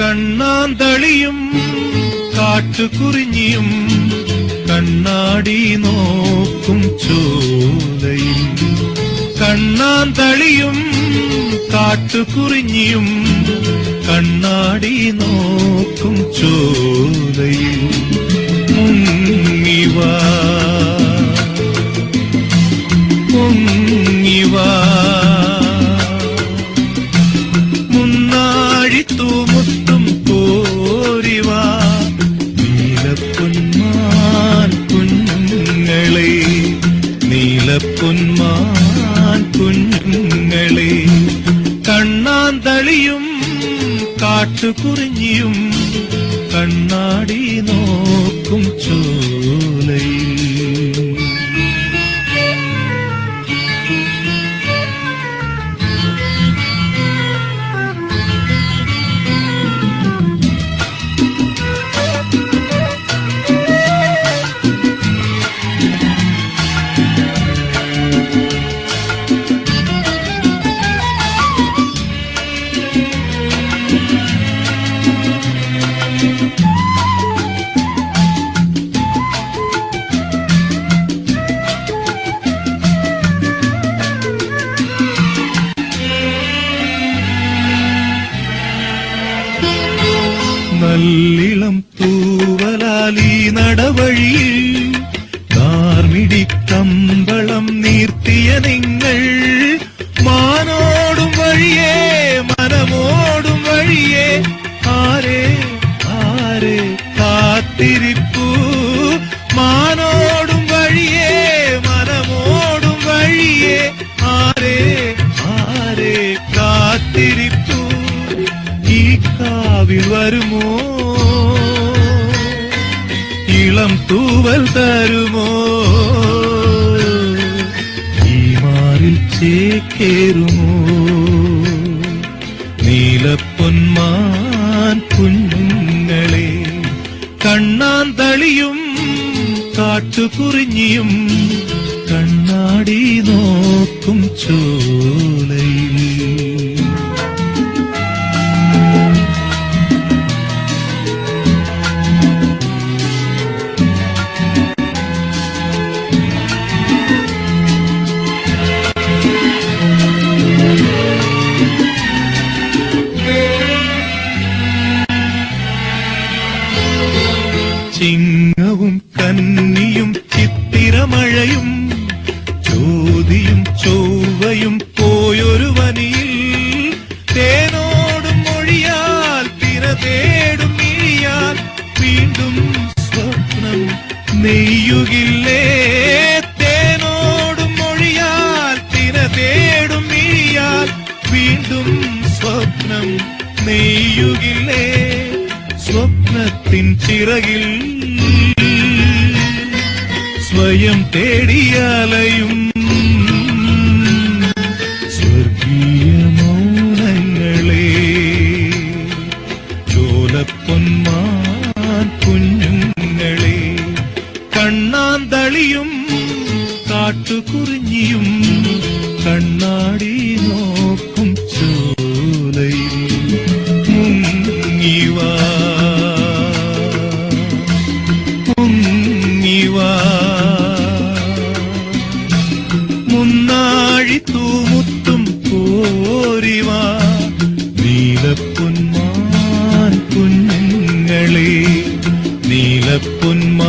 കണ്ണാന്തളിയും കാട്ടുകുറിഞ്ഞിയും കണ്ണാടി നോക്കും ചൂലയിൽ. കണ്ണാന്തളിയും കാട്ടുകുറിഞ്ഞിയും കണ്ണാടി നോക്കും ചൂലയിൽ. മുങ്ങിവാ മുങ്ങിവാ. കുഞ്ഞുങ്ങളെ കണ്ണാന്തളിയും കാട്ടുകുറിഞ്ഞിയും കണ്ണാടി നല്ലിളം തൂവലാലി നടവഴിയിൽ കാവിൽ വരുമോ? ഇളം തൂവൽ തരുമോ? ഈ മാറിൽ ചേക്കേറുമോ? നീലപ്പൊന്മാൻ കുഞ്ഞുങ്ങളെ കണ്ണാൻ തളിയും കാട്ടുകുറിഞ്ഞിയും കണ്ണാടി നോക്കും ചോലയിൽ ചിങ്ങവും കന്നിയും ചിത്തിരമഴയും ചോതിയും ചൊവ്വയും പോയൊരു വനിയിൽ. തേനോടും മൊഴിയാൽ തിര തേടും മിഴിയാൽ വീണ്ടും സ്വപ്നം നെയ്യുകില്ലേ? തേനോടും മൊഴിയാൽ തിര തേടും മിഴിയാൽ വീണ്ടും സ്വപ്നം നെയ്യുകില്ലേ? സ്വപ്നത്തിൻ ചിറകിൽ സ്വയം തേടിയാലയും സ്വർഗീയ മൗനങ്ങളെ ചോലപ്പൊന്മാൻ കുഞ്ഞുങ്ങളെ കണ്ണാന്തളിയും കാട്ടുകുറിഞ്ഞിയും കണ്ണാടി നോക്കും ചോലയിൽ മുങ്ങിവാ തൂമുത്തും പോരിവാ നീലപ്പൊന്മാൻ കുഞ്ഞുങ്ങളെ നീലപ്പൊന്മാൻ